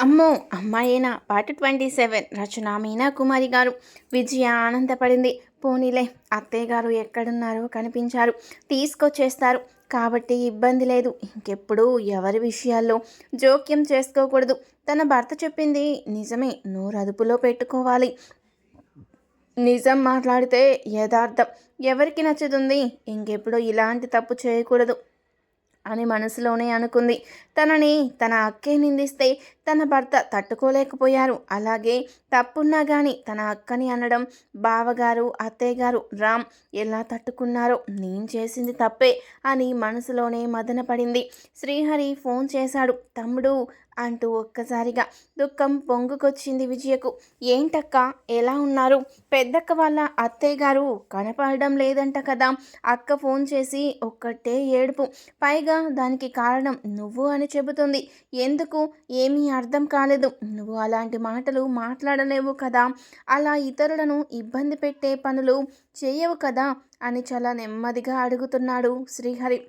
అమ్మో అమ్మాయేనా? Part twenty seven Rachana Meena Kumari గారు. విజయ ఆనందపడింది. పోనీలే అత్తయ్య గారు ఎక్కడున్నారో కనిపించారు. తీసుకొచ్చేస్తారు. కాబట్టి ఇబ్బంది లేదు. ఇంకెప్పుడు ఎవరి విషయాల్లో జోక్యం చేసుకోకూడదు. తన భర్త చెప్పింది నిజమే. నోరు అదుపులో పెట్టుకోవాలి. నిజం మాట్లాడితే యథార్థం. ఎవరికి నచ్చుతుంది? ఇంకెప్పుడు ఇలాంటి తప్పు చేయకూడదు అని మనసులోనే అనుకుంది. తనని తన అక్కే నిందిస్తే తన భర్త తట్టుకోలేకపోయారు. అలాగే తప్పున్నా కానీ తన అక్కని అనడం బావగారు అత్తయ్య గారు రామ్ ఎలా తట్టుకున్నారో నేను చేసింది తప్పే అని మనసులోనే మదనపడింది. శ్రీహరి ఫోన్ చేశాడు. తమ్ముడు అంటూ ఒక్కసారిగా దుఃఖం పొంగుకొచ్చింది విజయకు. ఏంటక్క? ఎలా ఉన్నారు? పెద్దక్క వాళ్ళ అత్తయ్య గారు కనపడడం లేదంట కదా. అక్క ఫోన్ చేసి ఒక్కటే ఏడుపు. పైగా దానికి కారణం నువ్వు అని చెబుతుంది. ఎందుకు? ఏమీ అర్థం కాలేదు. నువ్వు అలాంటి మాటలు మాట్లాడలేవు కదా. అలా ఇతరులను ఇబ్బంది పెట్టే పనులు చేయవు కదా అని చాలా నెమ్మదిగా అడుగుతున్నాడు శ్రీహరి.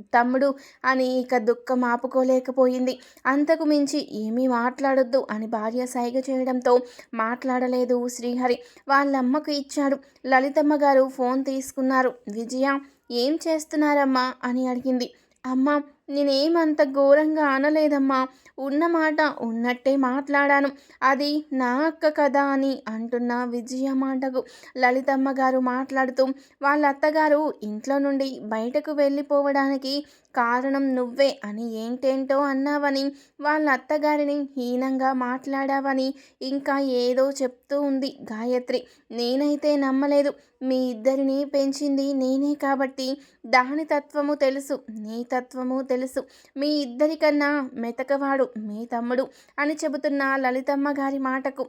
తమ్ముడు అని ఇక దుఃఖం ఆపుకోలేకపోయింది. అంతకు మించి ఏమీ మాట్లాడొద్దు అని భార్య సైగ చేయడంతో మాట్లాడలేదు శ్రీహరి. వాళ్ళమ్మకు ఇచ్చాడు. లలితమ్మ గారు ఫోన్ తీసుకున్నారు. విజయ ఏం చేస్తున్నారమ్మా? అని అడిగింది. అమ్మ నేనేమంత ఘోరంగా అనలేదమ్మా. ఉన్న మాట ఉన్నట్టే మాట్లాడాను. అది నా అక్క కదా అని అంటున్న విజయ మాటకు లలితమ్మ గారు మాట్లాడుతూ వాళ్ళ అత్తగారు ఇంట్లో నుండి బయటకు వెళ్ళిపోవడానికి కారణం నువ్వే అని ఏంటేంటో అన్నావని వాళ్ళ అత్తగారిని హీనంగా మాట్లాడావని ఇంకా ఏదో చెప్తూ ఉంది గాయత్రి. నేనైతే నమ్మలేదు. మీ ఇద్దరిని పెంచింది నేనే కాబట్టి దాని తత్వము తెలుసు నీ తత్వము తెలుసు తెలుసు. మీ ఇద్దరికన్నా మెతకవాడు మీ తమ్ముడు అని చెబుతున్న లలితమ్మ గారి మాటకు.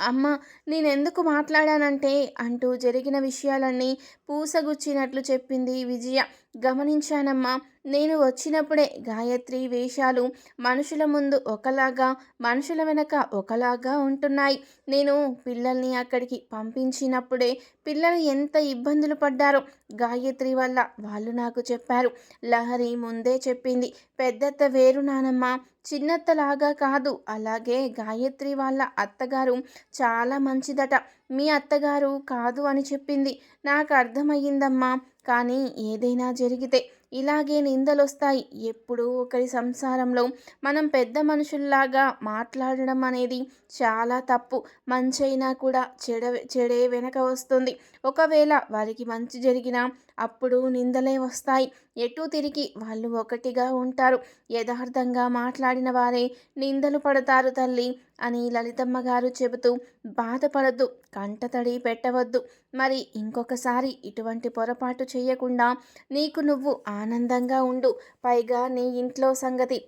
అమ్మ నేనెందుకు మాట్లాడానంటే అంటూ జరిగిన విషయాలన్నీ పూసగుచ్చినట్లు చెప్పింది విజయ. గమనించానమ్మా. నేను వచ్చినప్పుడే గాయత్రి వేషాలు మనుషుల ముందు ఒకలాగా మనుషుల వెనక ఒకలాగా ఉంటున్నాయి. నేను పిల్లల్ని అక్కడికి పంపించినప్పుడే పిల్లలు ఎంత ఇబ్బందులు పడ్డారో గాయత్రి వల్ల వాళ్ళు నాకు చెప్పారు. లహరి ముందే చెప్పింది పెద్దత్త వేరు నానమ్మ. చిన్నత్తలాగా కాదు. అలాగే గాయత్రి వాళ్ళ అత్తగారు చాలా మంచిదట. మీ అత్తగారు కాదు అని చెప్పింది. నాకు అర్థమయ్యిందమ్మా. కానీ ఏదైనా జరిగితే ఇలాగే నిందలొస్తాయి. ఎప్పుడూ ఒకరి సంసారంలో మనం పెద్ద మనుషుల్లాగా మాట్లాడడం అనేది చాలా తప్పు. మంచైనా కూడా చెడ చెడే వెనక వస్తుంది. ఒకవేళ వారికి మంచి జరిగినా అప్పుడు నిందలే వస్తాయి. ఎటు తిరిగి వాళ్ళు ఒకటిగా ఉంటారు. యథార్థంగా మాట్లాడిన వారే నిందలు పడతారు తల్లి. అని లలితమ్మ గారు చెబుతూ బాధపడద్దు కంటతడి పెట్టవద్దు. మరి ఇంకొకసారి ఇటువంటి పొరపాటు చేయకుండా నీకు నువ్వు ఆనందంగా ఉండు. పైగా నీ ఇంట్లో సంగతి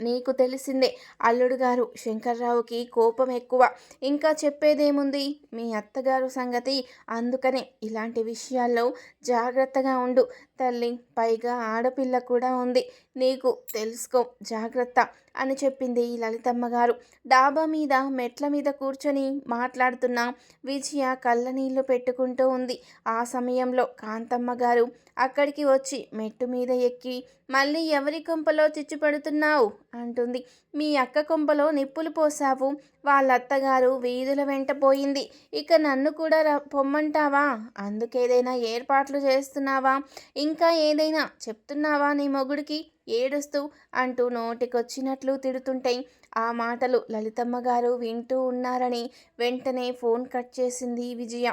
నీకు తెలిసిందే. అల్లుడు గారు శంకర్రావుకి కోపం ఎక్కువ. ఇంకా చెప్పేదేముంది? మీ అత్తగారు సంగతి అందుకనే ఇలాంటి విషయాల్లో జాగ్రత్తగా ఉండు. తల్లి పైగా ఆడపిల్ల కూడా ఉంది. నీకు తెలుసుకో జాగ్రత్త. అని చెప్పింది లలితమ్మ గారు. డాబా మీద మెట్ల మీద కూర్చొని మాట్లాడుతున్న విజయ కళ్ళనీళ్ళు పెట్టుకుంటూ ఉంది. ఆ సమయంలో కాంతమ్మ గారు అక్కడికి వచ్చి మెట్టు మీద ఎక్కి మళ్ళీ ఎవరి కొంపలో చిచ్చు పెడుతున్నావు అంటుంది. మీ అక్క కొంపలో నిప్పులు పోసావు వాళ్ళ అత్తగారు వీధుల వెంట పోయింది. ఇక నన్ను కూడా పొమ్మంటావా? అందుకేదైనా ఏర్పాట్లు చేస్తున్నావా? ఇంకా ఏదైనా చెప్తున్నావా నీ మొగుడికి? ఏడుస్తూ అంటూ నోటికొచ్చినట్లు తిడుతుంటే ఆ మాటలు లలితమ్మ గారు వింటూ ఉన్నారని వెంటనే ఫోన్ కట్ చేసింది విజయ.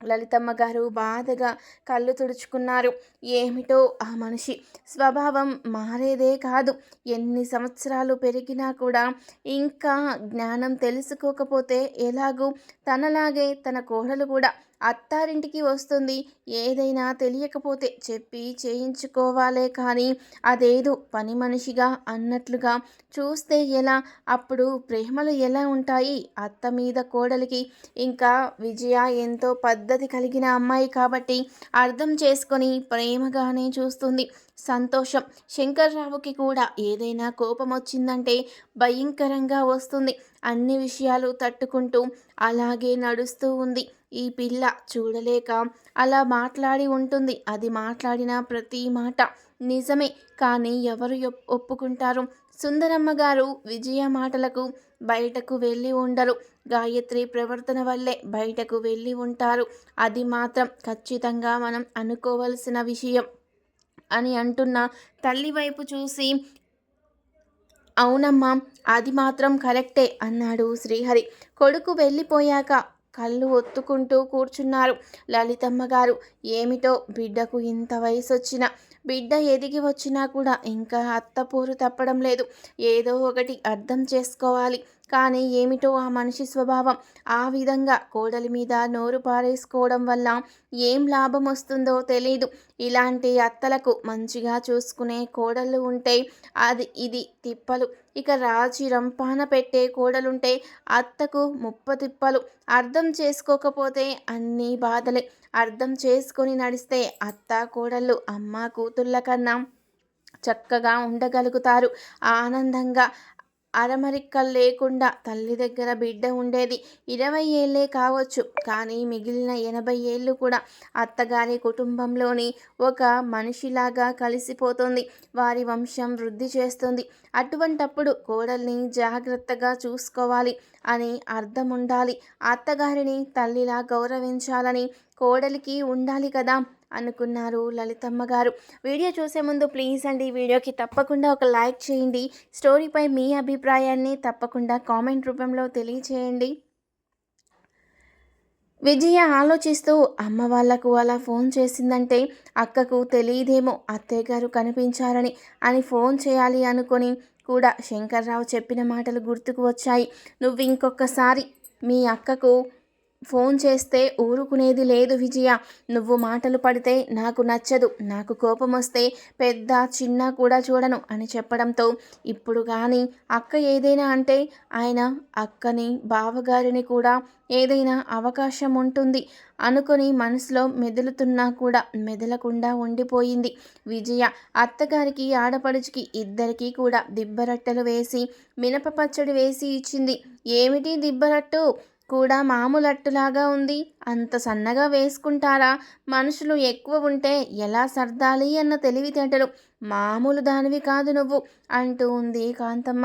లలితమ్మ గారు బాధగా కళ్ళు తుడుచుకున్నారు. ఏమిటో ఆ మనిషి? స్వభావం మారేదే కాదు. ఎన్ని సంవత్సరాలు పెరిగినా కూడా ఇంకా జ్ఞానం తెలుసుకోకపోతే ఎలాగూ తనలాగే తన కోడలు కూడా అత్తారింటికి వస్తుంది. ఏదైనా తెలియకపోతే చెప్పి చేయించుకోవాలే కానీ అదేదో పని మనిషిగా అన్నట్లుగా చూస్తే ఎలా? అప్పుడు ప్రేమలు ఎలా ఉంటాయి? అత్త మీద కోడలికి ఇంకా విజయ ఎంతో పద్ధతి కలిగిన అమ్మాయి కాబట్టి అర్థం చేసుకొని ప్రేమగానే చూస్తుంది. సంతోషం. శంకర్రావుకి కూడా ఏదైనా కోపం వచ్చిందంటే భయంకరంగా వస్తుంది. అన్ని విషయాలు తట్టుకుంటూ అలాగే నడుస్తూ ఉంది. ఈ పిల్ల చూడలేక అలా మాట్లాడి ఉంటుంది. అది మాట్లాడిన ప్రతి మాట నిజమే. కానీ ఎవరు ఒప్పుకుంటారు? సుందరమ్మ గారు విజయ మాటలకు బయటకు వెళ్ళి ఉండరు. గాయత్రి ప్రవర్తన వల్లే బయటకు వెళ్ళి ఉంటారు. అది మాత్రం ఖచ్చితంగా మనం అనుకోవలసిన విషయం అని అంటున్న తల్లి వైపు చూసి అవునమ్మా అది మాత్రం కరెక్టే అన్నాడు శ్రీహరి. కొడుకు వెళ్ళిపోయాక కళ్ళు ఒత్తుకుంటూ కూర్చున్నారు. లలితమ్మ గారు ఏమిటో బిడ్డకు ఇంత వయసు వచ్చినా బిడ్డ ఎదిగి వచ్చినా కూడా ఇంకా అత్తపూరు తప్పడం లేదు. ఏదో ఒకటి అర్థం చేసుకోవాలి. కానీ ఏమిటో ఆ మనిషి స్వభావం. ఆ విధంగా కోడలి మీద నోరు పారేసుకోవడం వల్ల ఏం లాభం వస్తుందో తెలియదు ఇలాంటి అత్తలకు మంచిగా చూసుకునే కోడళ్ళు ఉంటే అది ఇది తిప్పలు. ఇక రాజీ రంపాన పెట్టే కోడలుంటే అత్తకు ముప్ప తిప్పలు. అర్థం చేసుకోకపోతే అన్నీ బాధలే. అర్థం చేసుకొని నడిస్తే అత్త కోడళ్ళు అమ్మ కూతుళ్ళ కన్నా చక్కగా ఉండగలుగుతారు. ఆనందంగా అరమరిక్కలు లేకుండా తల్లి దగ్గర బిడ్డ ఉండేది. ఇరవై ఏళ్ళే కావచ్చు. కానీ మిగిలిన ఎనభై ఏళ్ళు కూడా అత్తగారి కుటుంబంలోని ఒక మనిషిలాగా కలిసిపోతుంది. వారి వంశం వృద్ధి చేస్తుంది. అటువంటప్పుడు కోడల్ని జాగ్రత్తగా చూసుకోవాలి అని అర్థం ఉండాలి అత్తగారిని తల్లిలా గౌరవించాలని కోడలికి ఉండాలి కదా. అనుకున్నారు లలితమ్మ గారు. వీడియో చూసే ముందు ప్లీజ్ అండి వీడియోకి తప్పకుండా ఒక లైక్ చేయండి. స్టోరీపై మీ అభిప్రాయాన్ని తప్పకుండా కామెంట్ రూపంలో తెలియచేయండి. విజయ ఆలోచిస్తూ అమ్మ వాళ్ళకు అలా ఫోన్ చేసిందంటే అక్కకు తెలియదేమో అత్తయ్య గారు కనిపించారని అని ఫోన్ చేయాలి అనుకొని కూడా శంకర్రావు చెప్పిన మాటలు గుర్తుకు వచ్చాయి. నువ్వు ఇంకొకసారి మీ అక్కకు ఫోన్ చేస్తే ఊరుకునేది లేదు విజయ. నువ్వు మాటలు పడితే నాకు నచ్చదు. నాకు కోపం వస్తే పెద్ద చిన్న కూడా చూడను అని చెప్పడంతో ఇప్పుడు కానీ అక్క ఏదైనా అంటే ఆయన అక్కని బావగారిని కూడా ఏదైనా అవకాశం ఉంటుంది అనుకొని మనసులో మెదులుతున్నా కూడా మెదలకుండా ఉండిపోయింది విజయ. అత్తగారికి ఆడపడుచుకి ఇద్దరికీ కూడా దిబ్బరట్టలు వేసి మినప పచ్చడి వేసి ఇచ్చింది. ఏమిటి దిబ్బరట్టు కూడా మామూలు అట్టులాగా ఉంది. అంత సన్నగా వేసుకుంటారా? మనుషులు ఎక్కువ ఉంటే ఎలా సర్దాలి అన్న తెలివితేటలు మామూలు దానివి కాదు నువ్వు అంటూ ఉంది కాంతమ్మ.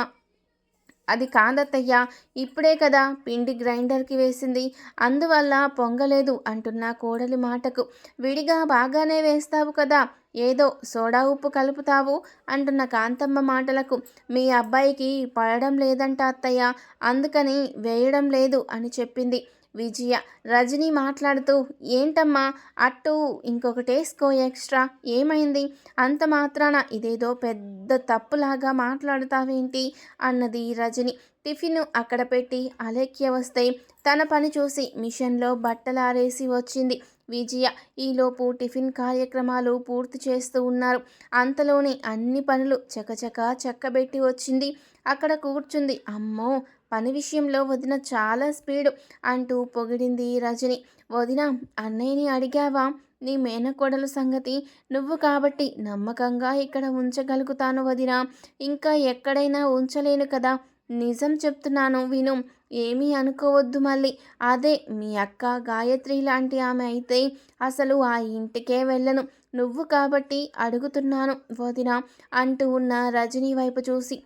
అది కాదత్తయ్యా ఇప్పుడే కదా పిండి గ్రైండర్కి వేసింది. అందువల్ల పొంగలేదు అంటున్న కోడలి మాటకు. విడిగా బాగానే వేస్తావు కదా ఏదో సోడా ఉప్పు కలుపుతావు అంటున్న కాంతమ్మ మాటలకు. మీ అబ్బాయికి పడడం లేదంట అత్తయ్య అందుకని వేయడం లేదు అని చెప్పింది. విజయ. రజని మాట్లాడుతూ ఏంటమ్మా అట్టు ఇంకొకటేసుకో ఎక్స్ట్రా ఏమైంది? అంత మాత్రాన ఇదేదో పెద్ద తప్పులాగా మాట్లాడుతావేంటి? అన్నది రజని. టిఫిన్ అక్కడ పెట్టి అలేఖ్య వస్తే తన పని చూసి మిషన్లో బట్టలు ఆరేసి వచ్చింది. విజయ ఈలోపు టిఫిన్ కార్యక్రమాలు పూర్తి చేస్తూ ఉన్నారు. అంతలోనే అన్ని పనులు చకచక చక్కబెట్టి వచ్చింది. అక్కడ కూర్చుంది అమ్మో పని విషయంలో వదిన చాలా స్పీడు అంటూ పొగిడింది రజని. వదిన అన్నయ్యని అడిగావా? నీ మేనకోడల సంగతి నువ్వు కాబట్టి నమ్మకంగా ఇక్కడ ఉంచగలుగుతాను వదిన. ఇంకా ఎక్కడైనా ఉంచలేను కదా. నిజం చెప్తున్నాను విను. ఏమీ అనుకోవద్దు మళ్ళీ. అదే మీ అక్క గాయత్రి లాంటి ఆమె అయితే అసలు ఆ ఇంటికే వెళ్ళను. నువ్వు కాబట్టి అడుగుతున్నాను వదిన అంటూ ఉన్న రజనీ వైపు చూసి.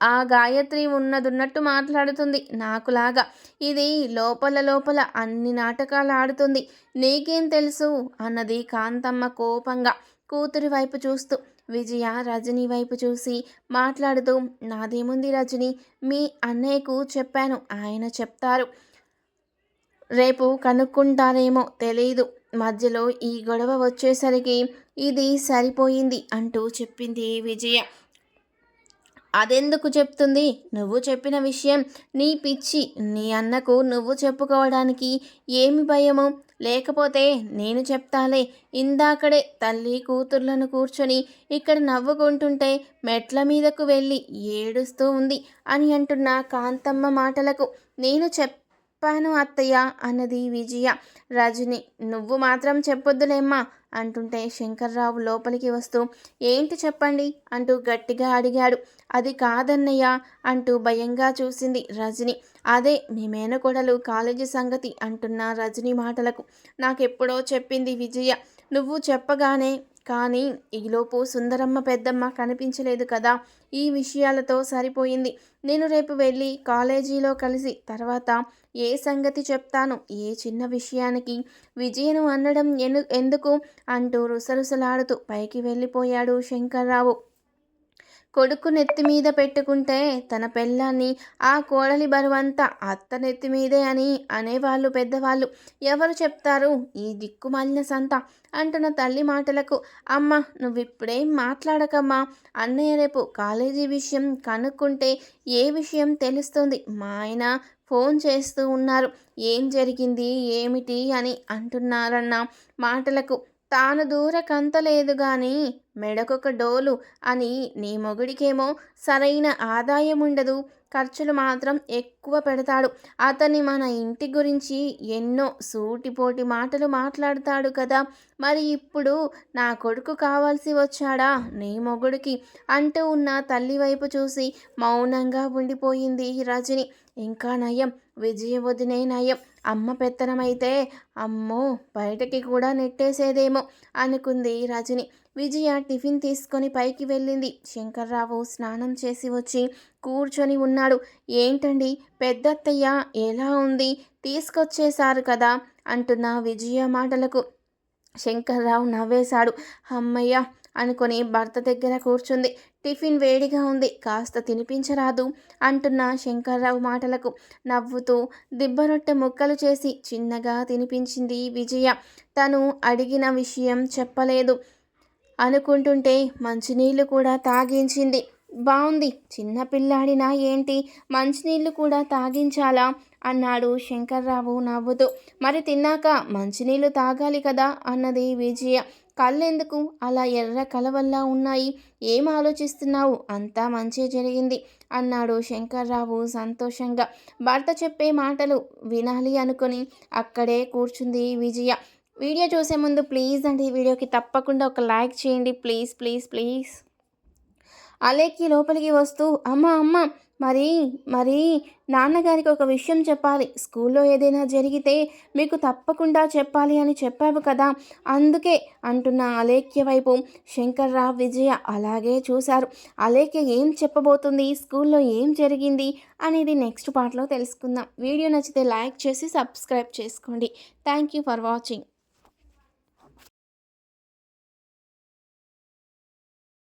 ఆ గాయత్రి ఉన్నదున్నట్టు మాట్లాడుతుంది. నాకులాగా. ఇది లోపల లోపల అన్ని నాటకాలు ఆడుతుంది. నీకేం తెలుసు? అన్నది కాంతమ్మ కోపంగా కూతురి వైపు చూస్తూ. విజయ రజని వైపు చూసి మాట్లాడుతూ నాదేముంది రజని? మీ అన్నయ్యకు చెప్పాను. ఆయన చెప్తారు. రేపు కనుక్కుంటారేమో తెలియదు మధ్యలో ఈ గొడవ వచ్చేసరికి ఇది సరిపోయింది అంటూ చెప్పింది విజయ. అదెందుకు చెప్తుంది? నువ్వు చెప్పిన విషయం నీ పిచ్చి. నీ అన్నకు నువ్వు చెప్పుకోవడానికి ఏమి భయము? లేకపోతే నేను చెప్తాలే. ఇందాకడే తల్లి కూతుర్లను కూర్చొని ఇక్కడ నవ్వుకుంటుంటే మెట్ల మీదకు వెళ్ళి ఏడుస్తూ ఉంది అని అంటున్న కాంతమ్మ మాటలకు నేను చెప్ చెప్పాను అత్తయ్య అన్నది విజయ. రజని నువ్వు మాత్రం చెప్పొద్దులేమ్మా అంటుంటే శంకర్రావు లోపలికి వస్తూ ఏంటి చెప్పండి? అంటూ గట్టిగా అడిగాడు. అది కాదన్నయ్య అంటూ భయంగా చూసింది రజని. అదే మీ మేనకోడలు కాలేజీ సంగతి అంటున్న రజని మాటలకు. నాకెప్పుడో చెప్పింది విజయ. నువ్వు చెప్పగానే కానీ ఈలోపు సుందరమ్మ పెద్దమ్మ కనిపించలేదు కదా. ఈ విషయాలతో సరిపోయింది. నేను రేపు వెళ్ళి కాలేజీలో కలిసి తర్వాత ఏ సంగతి చెప్తాను? ఏ చిన్న విషయానికి? విజయను అనడం ఎందుకు? అంటూ రుసరుసలాడుతూ పైకి వెళ్ళిపోయాడు శంకర్రావు. కొడుకు నెత్తి మీద పెట్టుకుంటే తన పెళ్ళాన్ని ఆ కోడలి బరువంతా అత్త నెత్తి మీదే అని అనేవాళ్ళు పెద్దవాళ్ళు. ఎవరు చెప్తారు? ఈ దిక్కుమాలిన సంత అంటున్న తల్లి మాటలకు. అమ్మ నువ్విప్పుడేం మాట్లాడకమ్మా. అన్నయ్య రేపు కాలేజీ విషయం కనుక్కుంటే ఏ విషయం తెలుస్తుంది? మా ఆయన ఫోన్ చేస్తూ ఉన్నారు. ఏం జరిగింది? ఏమిటి? అని అంటున్నారన్న మాటలకు. తాను దూరకంతలేదు గాని మెడకొక డోలు అని నీ మొగుడికేమో సరైన ఆదాయం ఉండదు ఖర్చులు మాత్రం ఎక్కువ పెడతాడు. అతన్ని మన ఇంటి గురించి ఎన్నో సూటిపోటి మాటలు మాట్లాడతాడు కదా. మరి ఇప్పుడు నా కొడుకు కావాల్సి వచ్చాడా నీ మొగుడికి? అంటూ ఉన్న తల్లి వైపు చూసి మౌనంగా ఉండిపోయింది రజని. ఇంకా నయం. విజయ వదినే నయం. అమ్మ పెత్తనమైతే అమ్మో బయటకి కూడా నెట్టేసేదేమో అనుకుంది రజని. విజయ టిఫిన్ తీసుకొని పైకి వెళ్ళింది. శంకర్రావు స్నానం చేసి వచ్చి కూర్చొని ఉన్నాడు. ఏంటండి పెద్దత్తయ్య ఎలా ఉంది? తీసుకొచ్చేశారు కదా అంటున్న విజయ మాటలకు. శంకర్రావు నవ్వేశాడు. అమ్మయ్య అనుకొని భర్త దగ్గర కూర్చుంది. టిఫిన్ వేడిగా ఉంది. కాస్త తినిపించరాదు అంటున్న శంకర్రావు మాటలకు. నవ్వుతూ దిబ్బరొట్టె ముక్కలు చేసి చిన్నగా తినిపించింది విజయ. తను అడిగిన విషయం చెప్పలేదు. అనుకుంటుంటే మంచినీళ్ళు కూడా తాగించింది. బాగుంది చిన్నపిల్లాడినా ఏంటి? మంచినీళ్ళు కూడా తాగించాలా? అన్నాడు శంకర్రావు నవ్వుతూ. మరి తిన్నాక మంచినీళ్ళు తాగాలి కదా? అన్నది విజయ. కళ్ళెందుకు? అలా ఎర్ర కలవల్లా ఉన్నాయి. ఏం ఆలోచిస్తున్నావు? అంతా మంచి జరిగింది అన్నాడు శంకర్రావు సంతోషంగా. భర్త చెప్పే మాటలు వినాలి అనుకుని అక్కడే కూర్చుంది విజయ. వీడియో చూసే ముందు ప్లీజ్ అండి ఈ వీడియోకి తప్పకుండా ఒక లైక్ చేయండి. Please please please. అలేకి లోపలికి వస్తూ అమ్మ అమ్మ మరి మరి నాన్నగారికి ఒక విషయం చెప్పాలి. స్కూల్లో ఏదైనా జరిగితే మీకు తప్పకుండా చెప్పాలి అని చెప్పావు కదా. అందుకే అంటున్న అలేఖ్య వైపు శంకర్రావు విజయ అలాగే చూశారు. అలేఖ్య ఏం చెప్పబోతుంది? స్కూల్లో ఏం జరిగింది? అనేది నెక్స్ట్ పార్ట్లో తెలుసుకుందాం. వీడియో నచ్చితే లైక్ చేసి సబ్స్క్రైబ్ చేసుకోండి. Thank you for watching.